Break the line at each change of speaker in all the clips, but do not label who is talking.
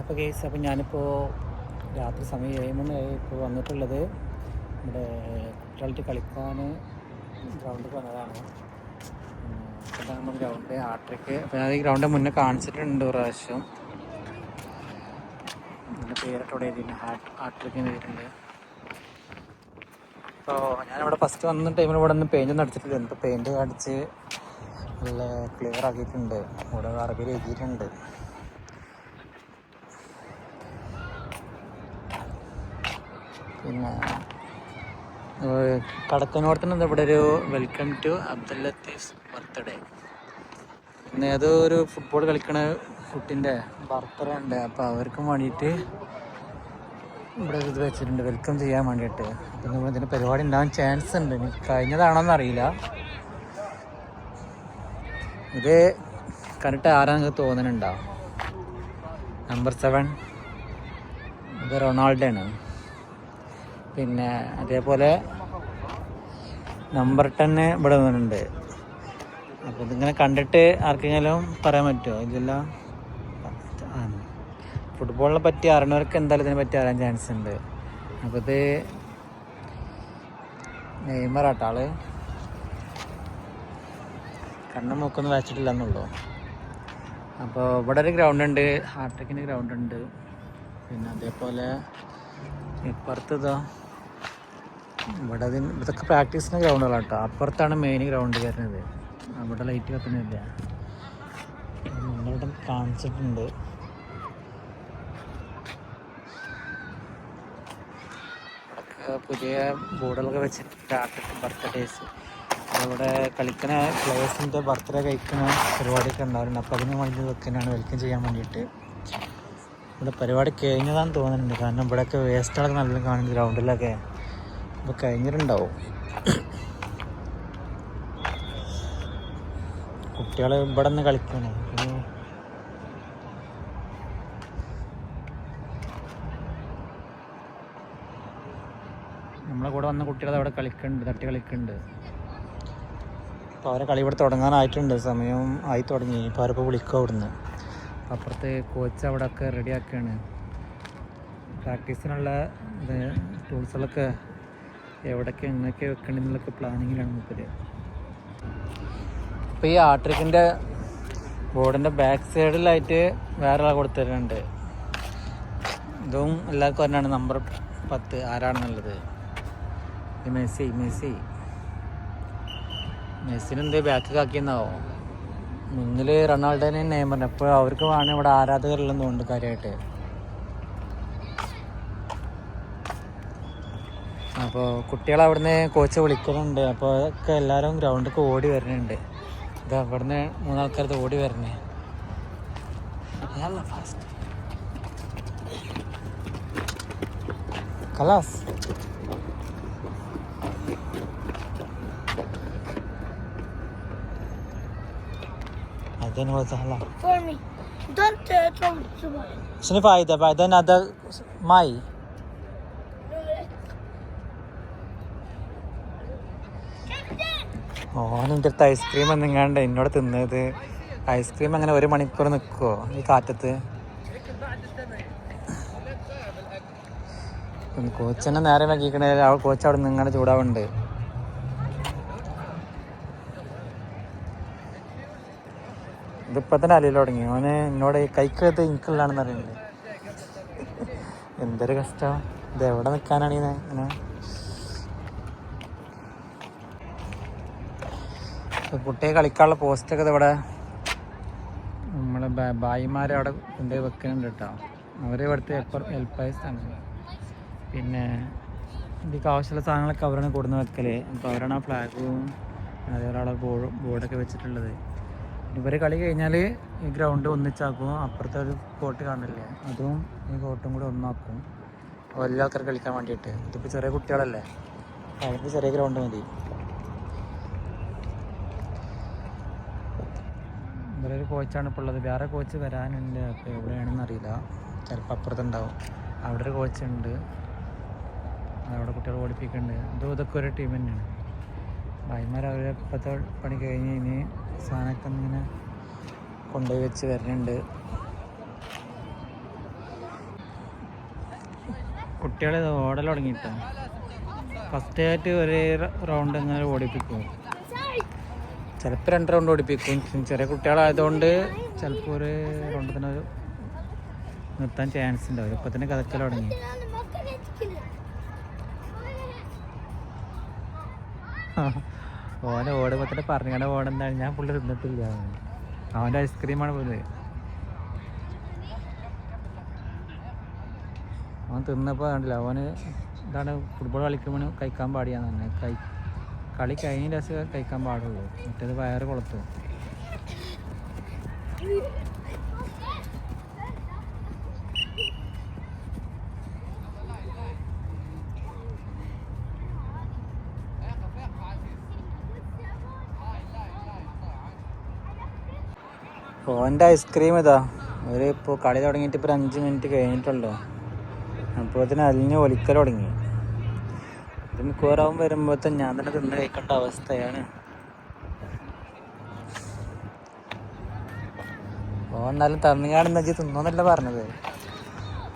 അപ്പോൾ കേസ് അപ്പോൾ ഞാനിപ്പോൾ രാത്രി സമയം ഏഴ് ഇപ്പോൾ വന്നിട്ടുള്ളത്. നമ്മുടെ കുട്ടികളായിട്ട് കളിക്കാൻ ഗ്രൗണ്ടിൽ വന്നതാണ്. നമ്മുടെ ഗ്രൗണ്ട് ആട്രിക്ക് അപ്പോൾ ഞാൻ ഈ ഗ്രൗണ്ട് മുന്നേ കാണിച്ചിട്ടുണ്ട് പ്രാവശ്യം. പേരൊക്കെ ഇവിടെ എഴുതിയിട്ടുണ്ട് എഴുതിയിട്ടുണ്ട്. അപ്പോൾ ഞാനിവിടെ ഫസ്റ്റ് വന്ന ടൈമിൽ ഇവിടെ നിന്ന് പെയിന്റ് ഒന്നും അടിച്ചിട്ടില്ല. ഇപ്പോൾ പെയിന്റ് അടിച്ച് നല്ല ക്ലിയർ ആക്കിയിട്ടുണ്ട്. ഇവിടെ അറബിയിൽ എഴുതിയിട്ടുണ്ട്. പിന്നെ കടക്കനോടത്തിന് ഇവിടെ ഒരു welcome to Abdul Latheef birthday പിന്നെ അത് ഒരു ഫുട്ബോൾ കളിക്കണ കുട്ടിന്റെ ബർത്ത്ഡേ ഉണ്ട്. അപ്പോൾ അവർക്കും വേണ്ടിയിട്ട് ഇവിടെ ഇത് വെച്ചിട്ടുണ്ട്. വെൽക്കം ചെയ്യാൻ വേണ്ടിയിട്ട്. അപ്പം നമ്മൾ ഇതിന് പരിപാടി ഉണ്ടാകാൻ ചാൻസ് ഉണ്ട്. കഴിഞ്ഞതാണോന്ന് അറിയില്ല. ഇത് കറക്റ്റ് ആരാ തോന്നുന്നുണ്ടാവും തോന്നുന്നുണ്ടോ നമ്പർ സെവൻ ഇത് റൊണാൾഡോ ആണ് പിന്നെ അതേപോലെ നമ്പർ ടെന്ന് ഇവിടെ വന്നിട്ടുണ്ട്. അപ്പോൾ ഇതിങ്ങനെ കണ്ടിട്ട് ആർക്കെങ്കിലും പറയാൻ പറ്റുമോ ഇതെല്ലാം ഫുട്ബോളിനെ പറ്റി അറിയണവർക്ക് എന്തായാലും ഇതിനെ പറ്റി അറിയാൻ ചാൻസ് ഉണ്ട്. അപ്പോൾ ഇത് നെയ്മറാട്ടാൾ കണ്ണും മൂക്കൊന്നും വെച്ചിട്ടില്ല എന്നുള്ളൂ അപ്പോൾ ഇവിടെ ഒരു ഗ്രൗണ്ട് ഉണ്ട്. ഹാർട്ടക്കിന് ഗ്രൗണ്ട് ഉണ്ട്. പിന്നെ അതേപോലെ ഇപ്പുറത്ത് ഇവിടെ അതിന് ഇതൊക്കെ പ്രാക്ടീസിന് ഗ്രൗണ്ടുകളാണ് കേട്ടോ അപ്പുറത്താണ് മെയിൻ ഗ്രൗണ്ട് വരുന്നത് അവിടെ ലൈറ്റ് കത്തുന്നില്ല. നമ്മളിവിടെ കാണിച്ചിട്ടുണ്ട്. പുതിയ ബോർഡുകളൊക്കെ വെച്ചിട്ട് ആർട്ടിക്ക് ബർത്ത്ഡേസ് ഇവിടെ കളിക്കുന്ന പ്ലേയേഴ്സിന്റെ ബർത്ത്ഡേ കഴിക്കുന്ന പരിപാടിയൊക്കെ ഉണ്ടാവാറുണ്ട് അപ്പോൾ അതിന് വേണ്ടി വെക്കാനാണ് വെൽക്കം ചെയ്യാൻ വേണ്ടിയിട്ട് ഇവിടെ പരിപാടി കഴിഞ്ഞതാണെന്ന് തോന്നുന്നുണ്ട്. കാരണം ഇവിടെയൊക്കെ വേസ്റ്റുകളൊക്കെ നല്ല കാണുന്നു ഗ്രൗണ്ടിലൊക്കെ അപ്പോൾ കഴിഞ്ഞിട്ടുണ്ടാവും. കുട്ടികൾ ഇവിടെ നിന്ന് കളിക്കണേ. നമ്മളെ കൂടെ വന്ന കുട്ടികൾ അവിടെ കളിക്കുന്നുണ്ട് തട്ടി കളിക്കുന്നുണ്ട് അപ്പോൾ അവരെ കളി ഇവിടെ തുടങ്ങാനായിട്ടുണ്ട്. സമയം ആയി തുടങ്ങി. ഇപ്പോൾ അവരിപ്പോൾ വിളിക്കും അവിടുന്ന്. അപ്പുറത്ത് കോച്ച് അവിടെ ഒക്കെ റെഡിയാക്കുകയാണ് പ്രാക്ടീസിനുള്ള ഇത് ടൂൾസുകളൊക്കെ എവിടെയൊക്കെ എങ്ങനെയൊക്കെ വെക്കണമെന്നുള്ളൊക്കെ പ്ലാനിങ്ങിലാണ് മൂപ്പര്. ഇപ്പോൾ ഈ ആട്രിക്കിന്റെ ബോർഡിന്റെ ബാക്ക് സൈഡിലായിട്ട് വേറെ ആൾ കൊടുത്തിട്ടുണ്ട്. ഇതും എല്ലാവർക്കും തന്നെയാണ് നമ്പർ പത്ത്. ആരാണെന്നുള്ളത്? Messi Messi. മെസ്സിന് എന്തേ ബാക്ക് കാക്കിയെന്നാവോ മുന്നിൽ റൊണാൾഡോനെ നെയ്മറിനെ അപ്പോൾ അവർക്ക് വേണം ഇവിടെ ആരാധകരില്ലെന്ന് ഉണ്ട് കാര്യമായിട്ട് അപ്പോൾ കുട്ടികൾ അവിടുന്ന് കോച്ച് വിളിക്കുന്നുണ്ട് അപ്പോൾ അതൊക്കെ എല്ലാവരും ഗ്രൗണ്ടിലേക്ക് ഓടി വരുന്നുണ്ട്. ഇത് അവിടുന്ന് മൂന്നാൾക്കാരത് ഓടി വരണേ fast class. then what's Allah?
For me. Don't uh, throw it
to me. If അടുത്ത് ഐസ്ക്രീം എന്നെങ്ങാണ്ട് എന്നോട് തിന്നത്? ഐസ്ക്രീം അങ്ങനെ ഒരു മണിക്കൂർ നിൽക്കുമോ ഈ കാറ്റത്ത്? കോച്ചനെ നേരെ വൈകിക്കണേ. ആ കോച്ച് അവിടെ നിങ്ങളുടെ ചൂടാവുണ്ട്. ഇതിപ്പോ തന്നെ അലിയിൽ തുടങ്ങി. ഓന് എന്നോട് കൈക്കകത്ത് ഇൻക്കുള്ളാണെന്ന് അറിയുന്നത് എന്തൊരു കഷ്ടം. ഇത് എവിടെ നിൽക്കാനാണ് ഇങ്ങനെ ഇപ്പൊ കുട്ടിയെ കളിക്കാനുള്ള പോസ്റ്റൊക്കെ ഇവിടെ നമ്മളെ ബായിമാരെ അവിടെ കൊണ്ടുപോയി വെക്കുന്നുണ്ട് കേട്ടോ. അവർ ഇവിടുത്തെ ഹെൽപ്പായ ആണ് പിന്നെ ഇതിക്ക് ആവശ്യമുള്ള സാധനങ്ങളൊക്കെ അവരാണ് കൊടുന്ന് വെക്കൽ. അപ്പോൾ അവരാണ് ആ ഫ്ലാഗും അതേപോലെ അവിടെ ബോർഡ് ബോർഡൊക്കെ വെച്ചിട്ടുള്ളത്. ഇവർ കളി കഴിഞ്ഞാൽ ഈ ഗ്രൗണ്ട് ഒന്നിച്ചാക്കും അപ്പുറത്തെ ഒരു കോട്ട് കാണില്ലേ അതും ഈ കോട്ടും കൂടി ഒന്നാക്കും. വലിയ ആൾക്കാർ കളിക്കാൻ വേണ്ടിയിട്ട്. ഇതിപ്പോൾ ചെറിയ കുട്ടികളല്ലേ? അവർക്ക് ചെറിയ ഗ്രൗണ്ട് മതി. ഇവരൊരു കോച്ചാണ് ഇപ്പോൾ ഉള്ളത്. വേറെ കോച്ച് വരാനുണ്ട്. അപ്പോൾ എവിടെയാണെന്ന് അറിയില്ല. ചിലപ്പോൾ അപ്പുറത്തുണ്ടാവും. അവിടെ ഒരു കോച്ചുണ്ട്. അവിടെ കുട്ടികൾ ഓടിപ്പിക്കുന്നുണ്ട്. ഇതും ഇതൊക്കെ ഒരു ടീം തന്നെയാണ്. ഭായിമാർ അവരെ ഇപ്പോഴത്തെ പണി കഴിഞ്ഞ് ഇനി സാധനമൊക്കെ ഇങ്ങനെ കൊണ്ടുപോയി വെച്ച് വരുന്നുണ്ട്. കുട്ടികളെ ഓടൽ തുടങ്ങിയിട്ടാണ് ഫസ്റ്റ് ആയിട്ട് ഒരേ റൗണ്ട് ഇങ്ങനെ ഓടിപ്പിക്കും ചിലപ്പോൾ രണ്ട് റൗണ്ട് ഓടിപ്പിക്കും. ചെറിയ കുട്ടികളായതുകൊണ്ട് ചിലപ്പോൾ ഒരു റൗണ്ട് തന്നെ ഒരു നിർത്താൻ ചാൻസ് ഉണ്ടാവും ഇപ്പം തന്നെ കഥക്കൽ തുടങ്ങി. ഓനെ ഓടുമ്പോൾ തന്നെ പറഞ്ഞാണ് ഓടുന്നതാണ് ഞാൻ പുള്ളി തിന്നിട്ടില്ല. അവന്റെ ഐസ്ക്രീമാണ് പോയത് അവൻ തിന്നപ്പോൾ കണ്ടില്ല. അവന് ഇതാണ് ഫുട്ബോൾ കളിക്കുമ്പോൾ കഴിക്കാൻ പാടിയാന്ന് തന്നെ കൈ കളി കഴിഞ്ഞ രസം കഴിക്കാൻ പാടുള്ളൂ. മറ്റേത് വയറ് കൊളത്തും. ഓന്റെ ഐസ്ക്രീം ഇതാ. ഒരു ഇപ്പോൾ കളി തുടങ്ങിയിട്ട് ഇപ്പോൾ ഒരു അഞ്ച് മിനിറ്റ് കഴിഞ്ഞിട്ടുള്ളൂ അപ്പോൾ ഇതിന് അലിഞ്ഞ് ഒലിക്കൽ തുടങ്ങി. ഇത് മിക്കവാറും വരുമ്പോഴത്തെ ഞാൻ തന്നെ തിന്ന് കഴിക്കേണ്ട അവസ്ഥയാണ്. ഓ എന്നാലും തന്നുകാണെന്ന് വെച്ചാൽ തിന്നോന്നല്ല പറഞ്ഞത്.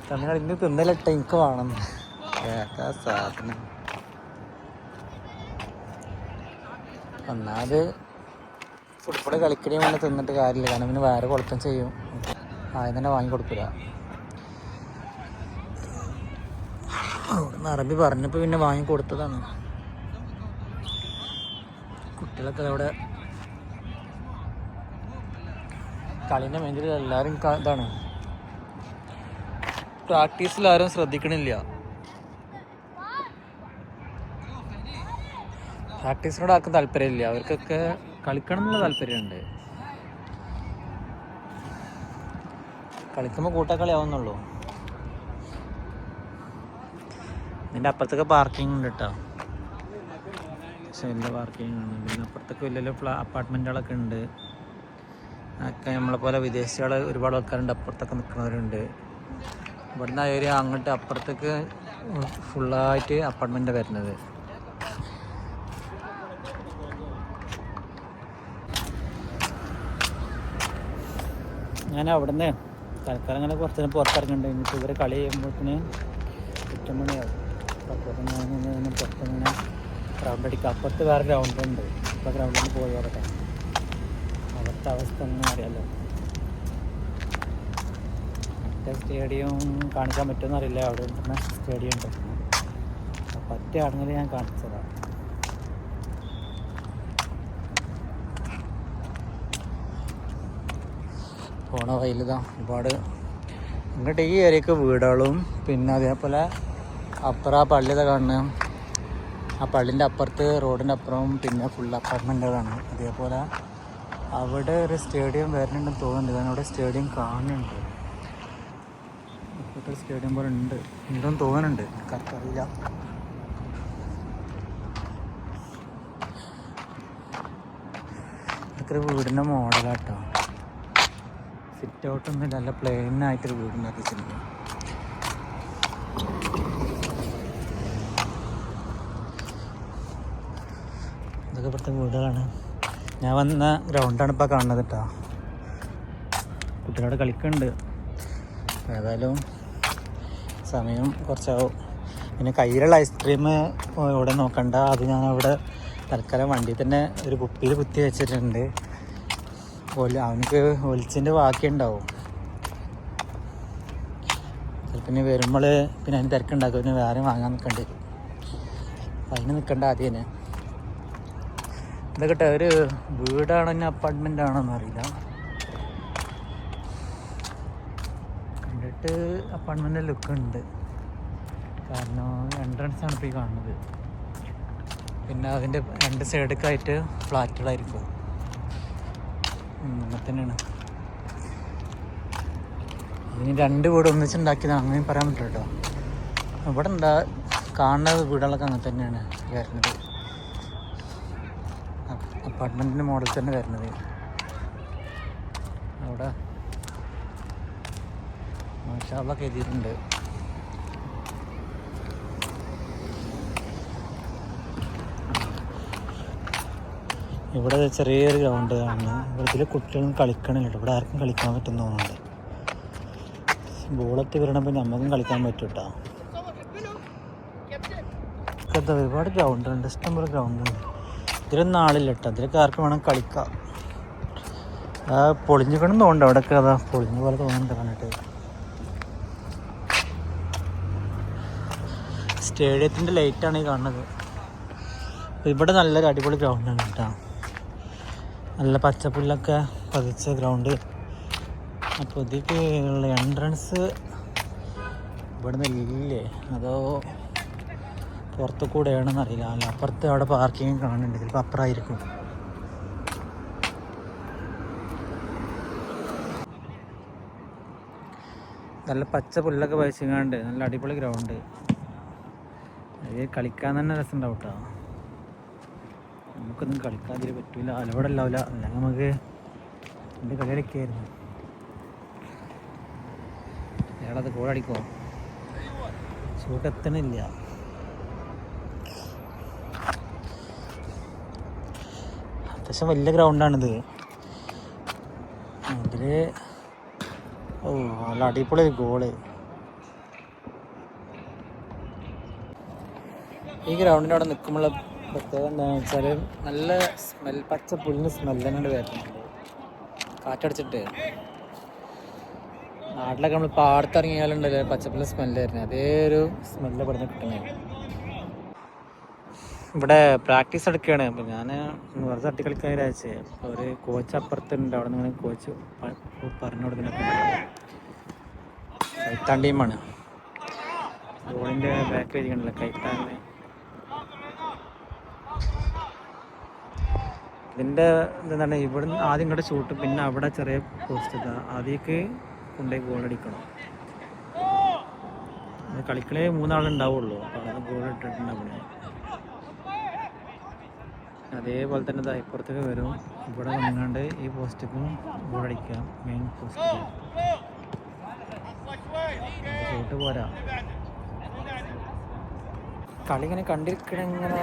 തമിഴ്നാട് ഇന്ന് തിന്നലിട്ട എനിക്ക് വേണം. ഏതാ സാധനം. ഒന്നാമത് ഫുട്ബോൾ കളിക്കണേ വേണം തിന്നിട്ട് കാര്യമില്ല കാരണം പിന്നെ വേറെ കുഴപ്പം ചെയ്യും. ആദ്യം തന്നെ വാങ്ങി അവിടുന്ന് അറബി പറഞ്ഞപ്പോൾ പിന്നെ വാങ്ങി കൊടുത്തതാണ്. കുട്ടികളൊക്കെ അവിടെ കളീന്റെ മെയിനിൽ എല്ലാവരും ഇതാണ്. പ്രാക്ടീസിൽ ആരും ശ്രദ്ധിക്കണില്ല. പ്രാക്ടീസിനോട് ആർക്കും താല്പര്യമില്ല. അവർക്കൊക്കെ കളിക്കണം എന്നുള്ള താല്പര്യമുണ്ട്. കളിക്കുമ്പോൾ കൂട്ടക്കളി ഇതിന്റെ അപ്പുറത്തൊക്കെ പാർക്കിംഗ് ഉണ്ട് കേട്ടോ പക്ഷെ പാർക്കിംഗ് ആണ്. പിന്നെ അപ്പുറത്തൊക്കെ വലിയ വലിയ ഫ്ലാ അപ്പാർട്ട്മെന്റുകളൊക്കെ ഉണ്ട്. ഒക്കെ നമ്മളെ പോലെ വിദേശികൾ ഒരുപാട് ആൾക്കാരുണ്ട്. അപ്പുറത്തൊക്കെ നിൽക്കുന്നവരുണ്ട്. ഇവിടുന്ന് ഏരിയ അങ്ങോട്ട് അപ്പുറത്തേക്ക് ഫുള്ളായിട്ട് അപ്പാർട്ട്മെന്റാണ് വരുന്നത്. ഞാൻ അവിടുന്ന് തൽക്കാലം അങ്ങനെ കുറച്ച് നേരം പുറത്തിറങ്ങുന്നുണ്ട് ഇനിയിപ്പോൾ ഇവരെ കളി ചെയ്യുമ്പോഴത്തേന് എട്ട് മണിയാവും. ഇങ്ങനെ പുറത്തിങ്ങനെ ഗ്രൗണ്ട് അടിക്കുക അപ്പുറത്ത് വേറെ ഗ്രൗണ്ട് ഉണ്ട്. ഇപ്പോൾ ഗ്രൗണ്ടിൽ പോയി വരട്ടെ അവിടുത്തെ അവസ്ഥ ഒന്നും അറിയാലോ. മറ്റേ സ്റ്റേഡിയം കാണിക്കാൻ പറ്റുമെന്ന് അറിയില്ല അവിടെ ഉണ്ടെന്ന സ്റ്റേഡിയം ഉണ്ട്. പറ്റുകയാണെങ്കിൽ ഞാൻ കാണിച്ചതാണ് പോണ വയലിതാണ് ഒരുപാട് ഇങ്ങോട്ട് ഈ ഏരിയക്ക് വീടുകളും പിന്നെ അതേപോലെ അപ്പുറം ആ പള്ളിയുടെ കാണുന്നത് ആ പള്ളിന്റെ അപ്പുറത്ത് റോഡിന്റെ അപ്പുറം പിന്നെ ഫുൾ അപ്പാർട്ട്മെന്റുകളാണ് അതേപോലെ അവിടെ ഒരു സ്റ്റേഡിയം വരുന്നുണ്ടെന്ന് തോന്നുന്നുണ്ട്. കാരണം അവിടെ സ്റ്റേഡിയം കാണുന്നുണ്ട്. ഇപ്പോഴത്തെ സ്റ്റേഡിയം പോലെ ഉണ്ട്. ഉണ്ടെന്ന് തോന്നുന്നുണ്ട്. കറക്റ്റ് അറിയില്ല ഇതൊക്കെ വീടിന്റെ മോഡലാട്ടോ. സിറ്റ് ഔട്ടൊന്നും നല്ല പ്ലെയിനായിട്ടൊരു വീടിനകത്ത് വീട് ഇതൊക്കെ ഇവിടുത്തെ വീടുകളാണ്. ഞാൻ വന്ന ഗ്രൗണ്ടാണ് ഇപ്പോൾ കാണുന്നത് കേട്ടോ. കുട്ടികളോട് കളിക്കുന്നുണ്ട്. ഏതായാലും സമയം കുറച്ചാവും. പിന്നെ കയ്യിലുള്ള ഐസ്ക്രീം ഇവിടെ നോക്കണ്ട. അത് ഞാൻ അവിടെ തൽക്കാലം വണ്ടി തന്നെ ഒരു കുപ്പിയിൽ കുത്തി വെച്ചിട്ടുണ്ട്. ഒലി അവനക്ക് ഒലിച്ചിന്റെ ബാക്കി ഉണ്ടാവും. പിന്നെ വരുമ്പോൾ പിന്നെ അതിന് തിരക്കുണ്ടാക്കും. പിന്നെ വേറെ വാങ്ങാൻ നിൽക്കേണ്ടി വരും അതിന് നിൽക്കേണ്ട ആദ്യം തന്നെ. ഇതൊക്കെ ഒരു വീടാണോ ഇനി അപ്പാർട്ട്മെന്റ് ആണോ എന്നറിയില്ല കണ്ടിട്ട് അപ്പാർട്ട്മെന്റ് ലുക്ക് ഉണ്ട്. കാരണം എൻട്രൻസ് ആണ് ഇപ്പോൾ ഈ കാണുന്നത്. പിന്നെ അതിന്റെ രണ്ട് സൈഡൊക്കെ ആയിട്ട് ഫ്ലാറ്റുകളായിരിക്കും അങ്ങനെ തന്നെയാണ്. ഇനി രണ്ട് വീട് ഒന്നിച്ചുണ്ടാക്കിയത് അങ്ങനെ പറയാൻ പറ്റില്ല കേട്ടോ. ഇവിടെ എന്താ കാണുന്ന വീടുകളൊക്കെ അങ്ങനെ തന്നെയാണ്. വരുന്നത്. അപ്പാർട്ട്മെന്റിന്റെ മോഡൽ തന്നെ വരുന്നത്. അവിടെ മാഷാളൊക്കെ എഴുതിയിട്ടുണ്ട് ഇവിടെ ചെറിയൊരു ഗ്രൗണ്ട് കാണുന്നത് ഇവിടെ കുട്ടികളും കളിക്കണില്ല. ഇവിടെ ആർക്കും കളിക്കാൻ പറ്റും തോന്നുന്നുണ്ട്. ബോളൊക്കെ വരണപ്പോൾ നമുക്കും കളിക്കാൻ പറ്റും കേട്ടോ ഒരുപാട് ഗ്രൗണ്ട് ഉണ്ട്. ഇഷ്ടംപോലെ ഗ്രൗണ്ട് ഉണ്ട്. ഇതിലൊന്നും ആളില്ല കേട്ടോ ഇതിലൊക്കെ ആർക്ക് വേണം കളിക്കാം. ആ പൊളിഞ്ഞു കിടന്ന് തോന്നുന്നുണ്ട്. അവിടെയൊക്കെ അതാ പൊളിഞ്ഞ പോലെ തോന്നുന്നുണ്ട് കണ്ടിട്ട്. സ്റ്റേഡിയത്തിന്റെ ലൈറ്റാണ് ഈ കാണുന്നത്. ഇവിടെ നല്ലൊരു അടിപൊളി ഗ്രൗണ്ടാണ് കേട്ടോ നല്ല പച്ചപ്പുല്ലൊക്കെ പതിച്ച ഗ്രൗണ്ട് അപ്പോൾ ഇതിക്ക് ഉള്ള എൻട്രൻസ് ഇവിടെ നിന്നില്ലേ അതോ പുറത്തു കൂടെയാണെന്ന് അറിയില്ല അല്ല അപ്പുറത്ത് അവിടെ പാർക്കിങ് കാണുന്നുണ്ട്. ചിലപ്പോൾ അപ്പുറമായിരിക്കും. നല്ല പച്ച പുല്ലൊക്കെ പഴിച്ചങ്ങാണ്ട് നല്ല അടിപൊളി ഗ്രൗണ്ട് അത് കളിക്കാൻ തന്നെ രസം ഉണ്ടാവും കേട്ടോ നമുക്കൊന്നും കളിക്കാതിരി പറ്റൂല. അലവിടെ ഉണ്ടാവില്ല അല്ലെങ്കിൽ നമുക്ക് എന്റെ കളി കളിക്കായിരുന്നു അയാളത് ഗോളടിക്കോ ഷൂട്ട് അത്യാവശ്യം വലിയ ഗ്രൗണ്ടാണിത്. അതിൽ ഓ നല്ല അടിപൊളി ഗോൾ. ഈ ഗ്രൗണ്ടിന്റെ അവിടെ നിൽക്കുമ്പോൾ പ്രത്യേകത എന്താണെന്ന് വെച്ചാൽ നല്ല സ്മെൽ പച്ച പുല്ലിന് സ്മെല്ല് തന്നെ വരുന്നുണ്ട് കാറ്റടിച്ചിട്ട്. നാട്ടിലൊക്കെ നമ്മൾ പാടത്തിറങ്ങിയാലുണ്ടല്ലോ പച്ചപ്പുള്ള സ്മെല്ല് വരുന്നത്. അതേ ഒരു സ്മെല്ല് പെടുന്ന കിട്ടുന്നത്. ഇവിടെ പ്രാക്ടീസ് എടുക്കുകയാണ്. അപ്പം ഞാൻ വെറുതെ തട്ടി കളിക്കാൻ അപ്പോൾ ഒരു കോച്ച് അപ്പുറത്തുണ്ട്. അവിടെ നിന്ന് കോച്ച് പറഞ്ഞു കൊടുക്കുന്ന കൈത്താൻ ടീമാണ് ബോളിന്റെ ബാക്കിൽ ഇരിക്കണല്ലോ കൈത്താൻ. ഇതിന്റെ എന്താണ് ഇവിടെ ആദ്യം ഇങ്ങോട്ട് ഷൂട്ട് പിന്നെ അവിടെ ചെറിയ പോസ്റ്റ് ഇതാ. ആദ്യമൊക്കെ കൊണ്ടുപോയി ഗോൾ അടിക്കണം. മൂന്നാളുണ്ടാവുള്ളൂ. അപ്പോൾ അവിടെ ഗോൾ അതേപോലെ തന്നെ ഇതാ ഇപ്പുറത്തേക്ക് വരും. ഇവിടെ വന്നാണ്ട് ഈ പോസ്റ്റിക്കും അടിക്കാം. മെയിൻ പോസ്റ്റ് പോരാ. കളി ഇങ്ങനെ കണ്ടിരിക്കണ ഇങ്ങനെ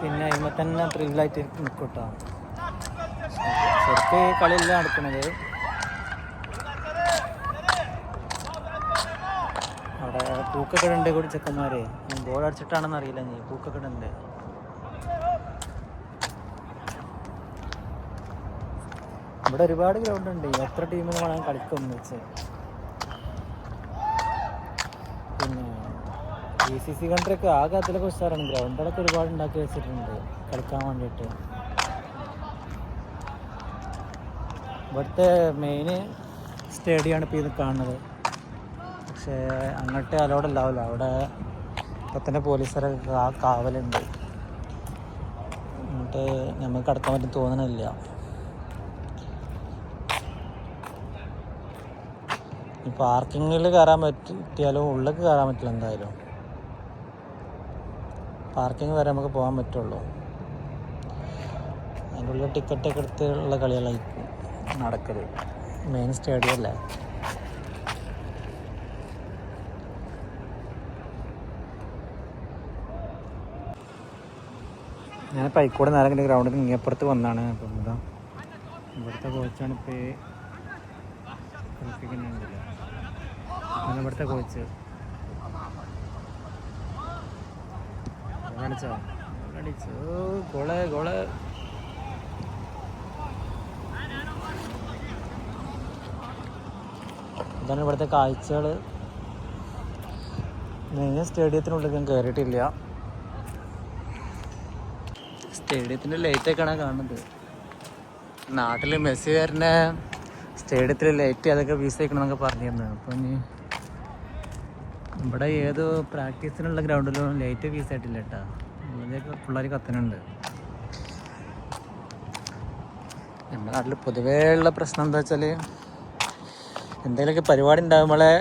പിന്നെ അതിമ തന്നെ ത്രില്ലായിട്ട് നിൽക്കും കേട്ടോ ശരിക്ക് കളിയല്ല നടക്കുന്നത് അവിടെ പൂക്കൊക്കെ കൂടി ചെക്കന്മാരെ ഗോൾ അടിച്ചിട്ടാണെന്ന് അറിയില്ല നീ പൂക്കൊക്കെ ഇവിടെ ഒരുപാട് ഗ്രൗണ്ട് ഉണ്ട്. എത്ര ടീമിന് വേണം കളിക്കും വെച്ച് പിന്നെ ഡി സി സി കൺട്രിയൊക്കെ ആകെ അതിലൊക്കെ ഉഷാറാണ് ഗ്രൗണ്ടുകളൊക്കെ ഒരുപാട് ഉണ്ടാക്കി വെച്ചിട്ടുണ്ട്. കളിക്കാൻ വേണ്ടിയിട്ട്. ഇവിടുത്തെ മെയിൻ സ്റ്റേഡിയമാണ് ഇപ്പോൾ ഇത് കാണുന്നത്. പക്ഷേ അങ്ങോട്ട് അലോഡ് ഉണ്ടാവില്ല. അവിടെ ഇപ്പം തന്നെ പോലീസുകാരൊക്കെ ആ കാവലുണ്ട്. എന്നിട്ട് നമുക്ക് കടക്കാൻ പറ്റും തോന്നണില്ല. ഈ പാർക്കിങ്ങിൽ കയറാൻ പറ്റിയാലും ഉള്ളിൽ കയറാൻ പറ്റില്ല എന്തായാലും. പാർക്കിംഗ് വരെ നമുക്ക് പോകാൻ പറ്റുള്ളൂ. അതിന്റെ ഉള്ളിൽ ടിക്കറ്റൊക്കെ എടുത്തുള്ള കളികളായിരിക്കും നടക്കൽ. മെയിൻ സ്റ്റേഡിയം അല്ലേ? ഞാൻ പൈക്കോട് നേരെ ഗ്രൗണ്ടിൽ ഇങ്ങപ്പുറത്ത് വന്നാണ്. അപ്പം എന്താ ഇവിടുത്തെ കോച്ചാണ് ഇപ്പോൾ കളിപ്പിക്കുന്നുണ്ടല്ലോ ഇവിടുത്തെ കോച്ച് ഗോൾ ഇതാണ് ഇവിടുത്തെ കാഴ്ചകൾ സ്റ്റേഡിയത്തിനുള്ളിൽ ഞാൻ കയറിയിട്ടില്ല സ്റ്റേഡിയത്തിന്റെ ലൈറ്റൊക്കെയാണ് കാണുന്നത്. നാട്ടിൽ മെസ്സി വരുന്ന സ്റ്റേഡിയത്തിൽ ലൈറ്റ് അതൊക്കെ വീസ് ചെയ്യണമെന്നൊക്കെ പറഞ്ഞിരുന്നു. അപ്പം ഇനി ഇവിടെ ഏതോ പ്രാക്ടീസിനുള്ള ഗ്രൗണ്ടിലും ലൈറ്റ് വീസ് ആയിട്ടില്ല കേട്ടോ പിള്ളേർ കത്തനുണ്ട് നമ്മുടെ നാട്ടിൽ പൊതുവേ ഉള്ള പ്രശ്നം എന്താ വെച്ചാൽ എന്തെങ്കിലുമൊക്കെ പരിപാടി ഉണ്ടാകുമ്പോഴേ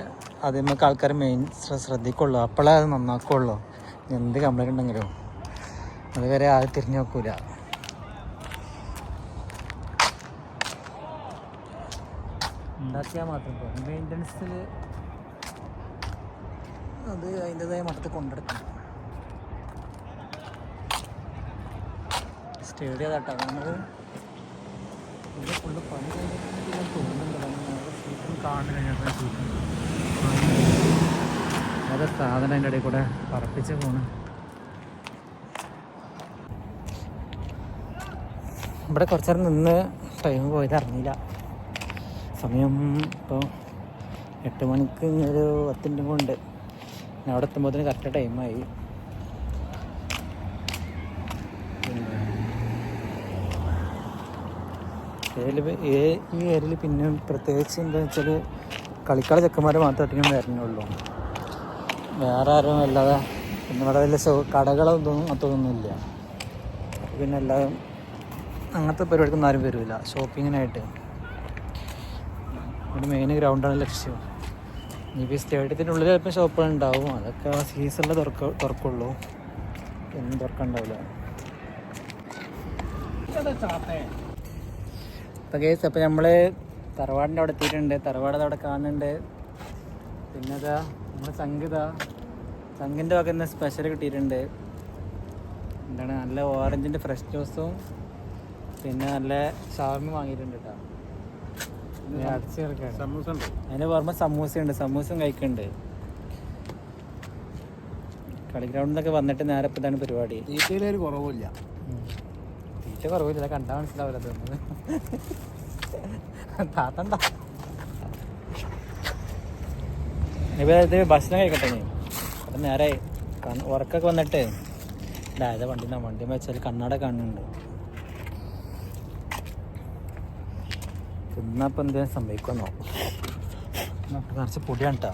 അത് നമുക്ക് ആൾക്കാർ മെയിൻ ശ്രദ്ധിക്കുള്ളൂ. അപ്പോഴേ അത് നന്നാക്കുള്ളൂ. എന്ത് കംപ്ലൈന്റ് ഉണ്ടെങ്കിലും. അതുവരെ ആരും തിരിഞ്ഞു നോക്കൂല. ഉണ്ടാക്കിയാൽ മാത്രം പോലും മെയിന്റനൻസിൽ അത് അതിന്റെതായ മട്ടത്തിൽ കൊണ്ടെടുക്കണം. സ്റ്റേഡിയ അതാട്ടോ കാണുന്നത് ഇത് ഫുള്ള് പണി കഴിഞ്ഞാൽ തോന്നുന്നുണ്ട്. ഷൂട്ടും അത് സാധനം അതിന്റെ ഇടയിൽ കൂടെ പറപ്പിച്ച് പോണ്. ഇവിടെ കുറച്ചേരം നിന്ന് ടൈം പോയത് അറിഞ്ഞില്ല. സമയം ഇപ്പോൾ എട്ട് മണിക്ക് ഒരു പത്തിന്റെ കൊണ്ട് ഞാൻ അവിടെ എത്തുമ്പോഴത്തേന് കറക്റ്റ് ടൈമായി ഈ ഏരിയയിൽ പിന്നെ പ്രത്യേകിച്ച് എന്താ വെച്ചാൽ കളിക്കാള ചെക്കന്മാരെ മാത്രമേ ഞാൻ വരണുള്ളൂ വേറെ ആരും അല്ലാതെ പിന്നെ ഇവിടെ വലിയ കടകളൊന്നും കടകളോ അത്തൊന്നുമില്ല പിന്നെ എല്ലാവരും അങ്ങനത്തെ പരിപാടിക്കൊന്നും ആരും വരില്ല ഷോപ്പിങ്ങിനായിട്ട് ഇവിടെ മെയിൻ ഗ്രൗണ്ടാണ് ലക്ഷ്യം. ഇനിയിപ്പോൾ സ്റ്റേഡിയത്തിന്റെ ഉള്ളിൽ ചിലപ്പോൾ ഷോപ്പുകൾ ഉണ്ടാവും. അതൊക്കെ ആ സീസണിൽ തുറക്ക തുറക്കുള്ളൂ. എന്നും തുറക്കണ്ടാവില്ല. അപ്പോൾ കേസ് അപ്പോൾ നമ്മൾ തറവാടിന്റെ അവിടെ എത്തിയിട്ടുണ്ട്. തറവാട് അവിടെ കാണുന്നുണ്ട്. പിന്നെ അതാ നമ്മുടെ സംഗീത സംഘിന്റെ വക തന്നെ സ്പെഷ്യൽ കിട്ടിയിട്ടുണ്ട്. എന്താണ് നല്ല ഓറഞ്ചിന്റെ ഫ്രഷ് ജ്യൂസും പിന്നെ നല്ല ഷവർമ വാങ്ങിയിട്ടുണ്ട് കേട്ടോ.
സമൂസ ഉണ്ട്
അതിന്റെ പുറമെ സമൂസയുണ്ട്. സമൂസയും കഴിക്കുന്നുണ്ട് കളി ഗ്രൗണ്ടിന്നൊക്കെ വന്നിട്ട് നേരെ ഇപ്പം ഇതാണ് പരിപാടി.
തീറ്റയിലൊരു കുറവില്ല.
തീറ്റ കുറവില്ല. കണ്ടാൽ മനസ്സിലാവില്ല തോന്നുന്നത് താത്തണ്ട. ഇപ്പൊ ഇത് ഭക്ഷണം കഴിക്കട്ടെ നീ അപ്പം നേരെ ഉറക്കൊക്കെ വന്നിട്ട് ഇതായത് വണ്ടി വണ്ടി വെച്ചാൽ കണ്ണാട കാണുന്നുണ്ട്. തിന്നപ്പോൾ എന്തെങ്കിലും സംഭവിക്കുമെന്നോ? നിറച്ച് പൊടിയാണ് കേട്ടോ